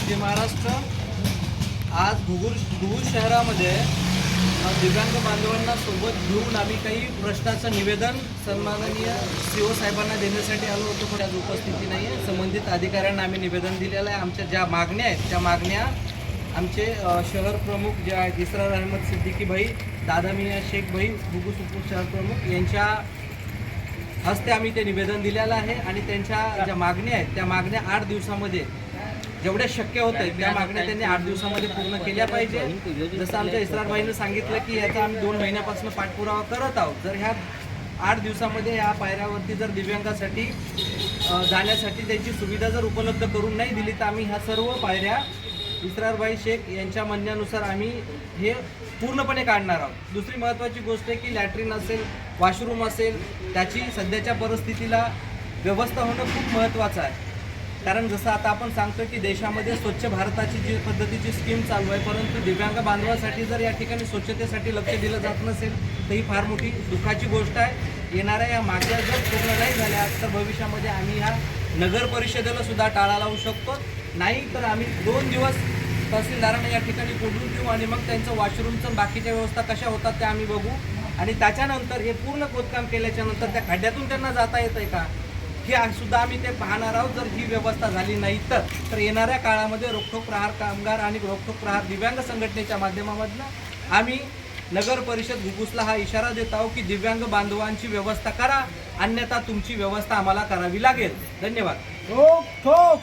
जय महाराष्ट्र. आज घुगुर घुगुर शहरामध्ये दिव्यांग बांधवांना सोबत घेऊन आम्ही काही प्रश्नाचं निवेदन सन्माननीय सीओ साहेबांना देण्यासाठी आलो होतो पण आज उपस्थिती नाही आहे संबंधित अधिकाऱ्यांना आम्ही निवेदन दिलेलं आहे. आमच्या ज्या मागण्या आहेत त्या मागण्या आमचे शहर प्रमुख जे आहेत इसरार अहमद सिद्दीकी भाई दादा मिया शेख भाई घुगुर सुपूर शहर प्रमुख यांच्या हस्ते आम्ही ते निवेदन दिलेलं आहे. आणि त्यांच्या ज्या मागण्या आहेत त्या मागण्या आठ दिवसामध्ये जेवढ्या शक्य होत आहेत त्या मागण्या त्यांनी आठ दिवसामध्ये पूर्ण केल्या पाहिजे. जसं आमच्या इस्रारबाईनं सांगितलं की याचा आम्ही दोन महिन्यापासून पाठपुरावा करत आहोत. जर ह्या आठ दिवसामध्ये या पायऱ्यावरती जर दिव्यांगासाठी जाण्यासाठी त्यांची सुविधा जर उपलब्ध करून नाही दिली तर आम्ही ह्या सर्व पायऱ्या इस्रारबाई शेख यांच्या म्हणण्यानुसार आम्ही हे पूर्णपणे काढणार आहोत. दुसरी महत्त्वाची गोष्ट आहे की लॅट्रिन असेल वॉशरूम असेल त्याची सध्याच्या परिस्थितीला व्यवस्था होणं खूप महत्त्वाचं आहे. कारण जसं आता आपण सांगतो की देशामध्ये स्वच्छ भारताची जी पद्धतीची स्कीम चालू आहे परंतु दिव्यांग बांधवासाठी जर या ठिकाणी स्वच्छतेसाठी लक्ष दिलं जात नसेल तर ही फार मोठी दुःखाची गोष्ट आहे. येणाऱ्या या मागण्या जर पूर्ण नाही झाल्या तर भविष्यामध्ये आम्ही ह्या नगर परिषदेला सुद्धा टाळा लावू शकतो. नाही तर आम्ही दोन दिवस तहसीलदारांना या ठिकाणी बोलून देऊ आणि मग त्यांचं वॉशरूमचं बाकीच्या व्यवस्था कशा होतात त्या आम्ही बघू. आणि त्याच्यानंतर हे पूर्ण खोदकाम केल्याच्यानंतर त्या खड्ड्यातून त्यांना जाता येतं आहे का? हे आज सुद्धा आम्ही ते पाहणार आहोत. जर ही व्यवस्था झाली नाही तर तर येणाऱ्या काळामध्ये रोखोक प्रहार कामगार आणि रोखोक प्रहार दिव्यांग संघटनेच्या माध्यमामधनं आम्ही नगर परिषद घुगुसला हा इशारा देत आहोत की दिव्यांग बांधवांची व्यवस्था करा. अन्यथा तुमची व्यवस्था आम्हाला करावी लागेल. धन्यवाद. रोक ठोक